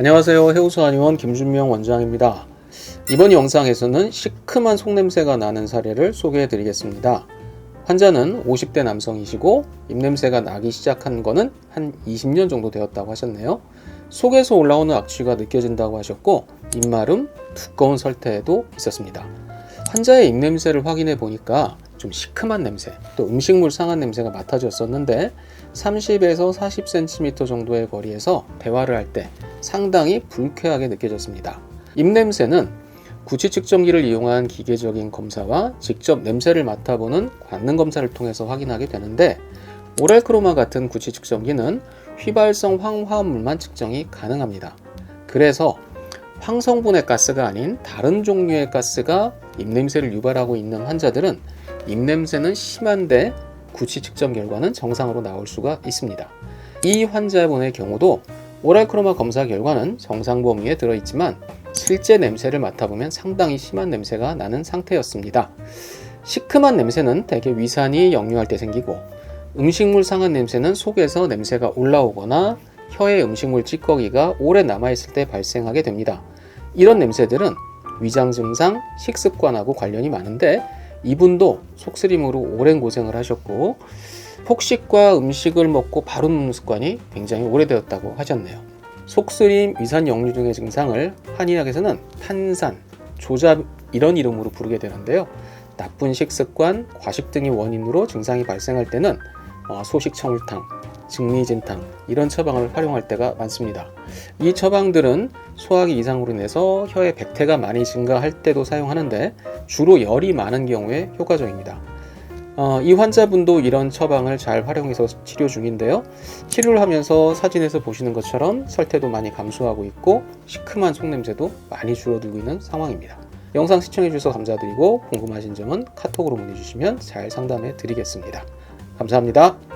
안녕하세요. 해우수 한의원 김준명 원장입니다. 이번 영상에서는 시큼한 속냄새가 나는 사례를 소개해 드리겠습니다. 환자는 50대 남성이시고 입냄새가 나기 시작한 거는 한 20년 정도 되었다고 하셨네요. 속에서 올라오는 악취가 느껴진다고 하셨고 입마름, 두꺼운 설태도 있었습니다. 환자의 입냄새를 확인해 보니까 좀 시큼한 냄새, 또 음식물 상한 냄새가 맡아졌었는데 30에서 40cm 정도의 거리에서 대화를 할 때 상당히 불쾌하게 느껴졌습니다. 입냄새는 구취 측정기를 이용한 기계적인 검사와 직접 냄새를 맡아보는 관능 검사를 통해서 확인하게 되는데 오랄 크로마 같은 구취 측정기는 휘발성 황화물만 측정이 가능합니다. 그래서 황성분의 가스가 아닌 다른 종류의 가스가 입냄새를 유발하고 있는 환자들은 입냄새는 심한데 구취 측정 결과는 정상으로 나올 수가 있습니다. 이 환자분의 경우도 오랄 크로마 검사 결과는 정상 범위에 들어있지만 실제 냄새를 맡아보면 상당히 심한 냄새가 나는 상태였습니다. 시큼한 냄새는 대개 위산이 역류할 때 생기고 음식물 상한 냄새는 속에서 냄새가 올라오거나 혀에 음식물 찌꺼기가 오래 남아있을 때 발생하게 됩니다. 이런 냄새들은 위장 증상, 식습관하고 관련이 많은데 이분도 속쓰림으로 오랜 고생을 하셨고 폭식과 음식을 먹고 바로 눕는 습관이 굉장히 오래되었다고 하셨네요. 속쓰림, 위산 역류 등의 증상을 한의학에서는 탄산, 조잡 이런 이름으로 부르게 되는데요. 나쁜 식습관, 과식 등이 원인으로 증상이 발생할 때는 어, 소식 청울탕, 증리진탕 이런 처방을 활용할 때가 많습니다. 이 처방들은 소화기 이상으로 인해서 혀의 백태가 많이 증가할 때도 사용하는데 주로 열이 많은 경우에 효과적입니다. 어, 이 환자분도 이런 처방을 잘 활용해서 치료 중인데요. 치료를 하면서 사진에서 보시는 것처럼 설태도 많이 감소하고 있고 시큼한 속냄새도 많이 줄어들고 있는 상황입니다. 영상 시청해 주셔서 감사드리고 궁금하신 점은 카톡으로 문의 주시면 잘 상담해 드리겠습니다. 감사합니다.